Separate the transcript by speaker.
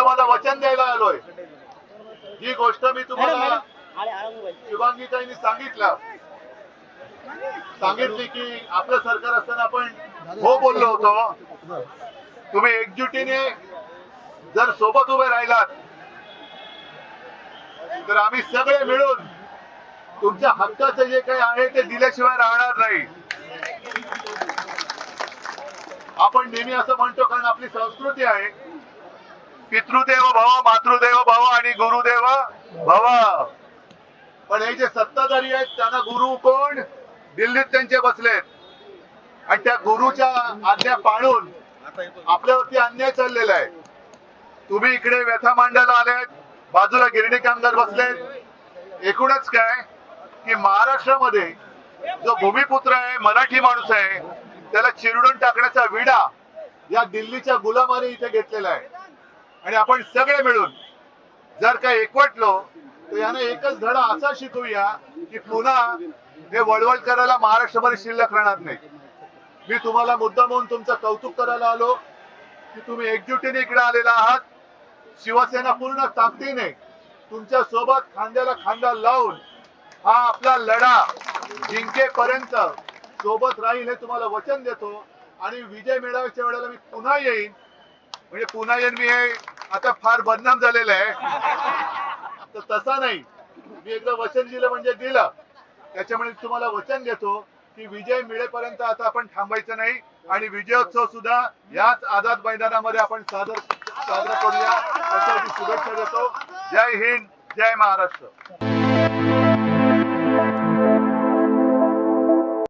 Speaker 1: तुम्हाला वचन द्यायला आलोय. ही गोष्ट मी तुम्हाला शुभांगीताईंनी सांगितलं. सांगितली की आपलं सरकार असताना आपण हो बोललो होतो. तुम्ही एकजुटीने जर सोबत उभे राहिलात तर आम्ही सगळे मिळून तुमच्या हक्काचं जे काही आहे ते दिल्याशिवाय राहणार नाही. आपण नेहमी असं म्हणतो कारण आपली संस्कृती आहे. पितृदेव भव मातृदेव भव आणि गुरुदेव भव. पण हे जे सत्ताधारी आहेत त्यांना गुरु कोण? दिल्लीत त्यांचे बसलेत आणि त्या गुरुच्या आज्ञा पाळून आपल्यावरती अन्याय चाललेला आहे. तुम्ही इकडे व्यथा मांडायला आलेत बाजूला गिरणी कामगार बसलेत. एकूणच काय? की महाराष्ट्रामध्ये जो भूमिपुत्र आहे मराठी माणूस आहे त्याला चिरडून टाकण्याचा विडा या दिल्लीच्या गुलामाने इथे घेतलेला आहे. आणि आपण सगळे मिळून जर का एकवटलो तर याने एकच धडा असा शिकूया की पुन्हा हे वळवळ करायला महाराष्ट्रभर शिल्लक राहणार नाही. मी तुम्हाला मुद्दा म्हणून तुमचं कौतुक करायला आलो की तुम्ही एकजुटीने इकडे आलेला आहात. शिवसेना पूर्ण ताकदीने तुमच्यासोबत खांद्याला खांदा लावून हा आपला लढा जिंकेपर्यंत सोबत राहील हे तुम्हाला वचन देतो. आणि विजय मिळवायच्या वेळेला मी पुन्हा येईन. म्हणजे पुन्हा येईन मी हे आता फार बदनाम झालेला आहे. तर तसा नाही. मी एकदा वचन दिलं म्हणजे दिलं. त्याच्यामुळे तुम्हाला वचन घेतो की विजय मिळेपर्यंत आता आपण थांबायचं नाही. आणि विजयोत्सव सुद्धा याच आझाद मैदानामध्ये आपण सादर साजरा करूया. त्यासाठी शुभेच्छा देतो. जय हिंद जय महाराष्ट्र.